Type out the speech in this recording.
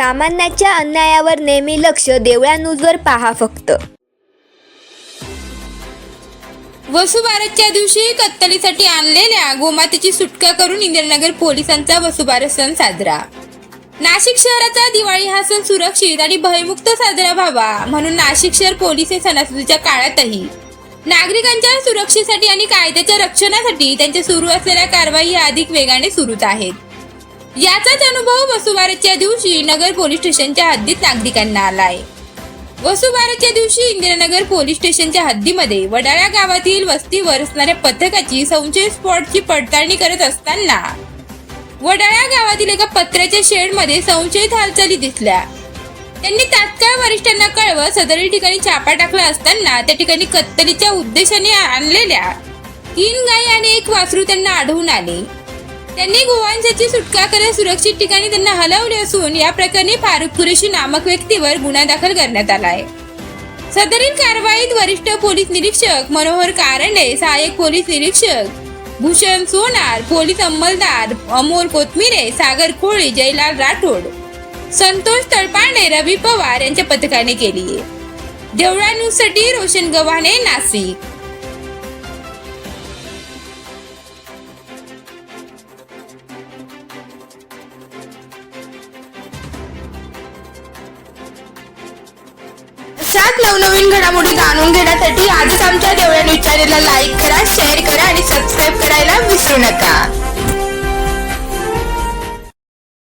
सामान्याच्या अन्यायावर नेहमी लक्ष देवळा न्यूजवर पहा फक्त. वसुबारसच्या दिवशी कत्तलीसाठी आणलेल्या गोमातेची सुटका करून इंदिरानगर पोलिसांचा वसुबारस सण साजरा. नाशिक शहराचा दिवाळी हा सण सुरक्षित आणि भयमुक्त साजरा व्हावा म्हणून नाशिक शहर पोलीस हे सणासुदीच्या काळातही. नागरिकांच्या सुरक्षेसाठी आणि कायद्याच्या रक्षणासाठी त्यांच्या सुरू असलेल्या कारवाई या अधिक वेगाने सुरूच आहेत. याचाच अनुभव वसुबारसच्या दिवशी नगर पोलीस स्टेशनच्या हद्दीत नागरिकांना आलाय. वसुबारसच्या दिवशी इंदिरानगर पोलीस स्टेशनच्या हद्दीमध्ये वडाळा गावातील वस्तीवर असणाऱ्या पथकाची संशय स्पॉटची पडताळणी करत असताना वडाळा गावातील एका पत्र्याच्या शेडमध्ये संशयित हालचाली दिसल्या. त्यांनी तात्काळ वरिष्ठांना कळवत सदरील ठिकाणी छापा टाकला असताना त्या ठिकाणी कत्तलीच्या उद्देशाने आणलेल्या तीन गायी आणि एक वासरू त्यांना आढळून आले. त्यांनी गोवांशाची सुटका करत सुरक्षित ठिकाणी त्यांना हलवले असून या प्रकरणी फारुख कुरेशी नामक व्यक्तीवर गुन्हा दाखल करण्यात आला आहे. सदरील कारवाईत वरिष्ठ पोलीस निरीक्षक मनोहर कारंडे सहाय्यक पोलीस निरीक्षक भूषण सोनार पोलीस अंमलदार अमोल कोथमिरे सागर कोळी जयलाल राठोड संतोष तळपांडे रवी पवार यांच्या पथकाने केली आहे. देवळा न्यूजसाठी रोशन गव्हाणे नाशिक. सात नवनवीन घडामोडी जाणून घेण्यासाठी आजच आमच्या देवळ्या न्यूज चॅनेलला लाईक करा शेअर करा आणि सबस्क्राईब करायला विसरू नका.